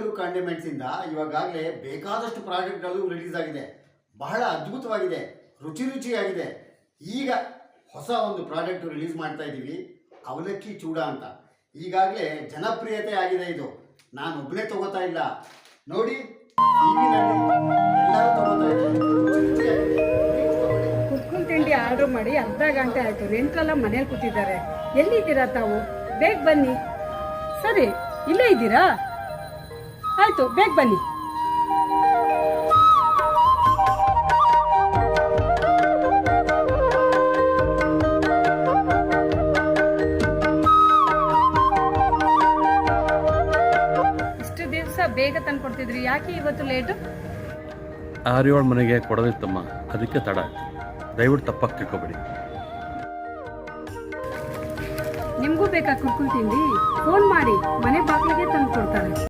Condiments ಇಂದ ಇವಾಗಲೇ ಬೇಕಾದಷ್ಟು ಪ್ರಾಡಕ್ಟ್ಗಳು ರಿಲೀಸ್ ಆಗಿದೆ ಬಹಳ ಅದ್ಭುತವಾಗಿದೆ. ರುಚಿ ರುಚಿಯಾಗಿದೆ. ಈಗ ಹೊಸ ಒಂದು ಪ್ರಾಡಕ್ಟ್ ರಿಲೀಸ್ ಮಾಡ್ತಾ ಇದ್ದೀವಿ. ಅವಲಕ್ಕಿ ಚೂಡ ಅಂತ. ಈಗಾಗಲೇ ಜನಪ್ರಿಯತೆ ಆಗಿದೆ ಇದು. ನಾನು ಒಬ್ಬನೇ ತಗೋತಾ ಇಲ್ಲ. ನೋಡಿ ಎಲ್ಲರೂ ತಗೋತಾ ತಿಂಡಿ ಆರ್ಡರ್ ಮಾಡಿ ಅರ್ಧ ಗಂಟೆ ಆಯ್ತು. ರೆಂಟ್ರೆಲ್ಲ ಮನೇಲಿ ಕೂತಿದ್ದಾರೆ. ಎಲ್ಲಿದ್ದೀರಾ ತಾವು? ಬೇಗ ಬನ್ನಿ. ಸರಿ, ಇಲ್ಲೇ ಇದ್ದೀರಾ? ಆಯ್ತು ಬೇಗ ಬನ್ನಿ. ಇಷ್ಟು ದಿವಸ ಬೇಗ ತಂದು ಕೊಡ್ತಿದ್ರಿ. ಯಾಕೆ ಇವತ್ತು ಲೇಟು ಆರ್ಯೋಳ ಮನೆಗೆ ಕೊಡೋದಿತ್ತಮ್ಮ ಅದಕ್ಕೆ ತಡ. ಆಯ್ತು ದಯವಿಟ್ಟು ತಪ್ಪಾಗಿ ತಿಳ್ಕೊಬೇಡಿ. ನಿಮಗೂ ಬೇಕಾ ಕುರ್ಕುಲ್ ತಿಂಡಿ? ಫೋನ್ ಮಾಡಿ. ಮನೆ ಬಾಗಿಲಿಗೆ ತಂದು ಕೊಡ್ತಾರೆ.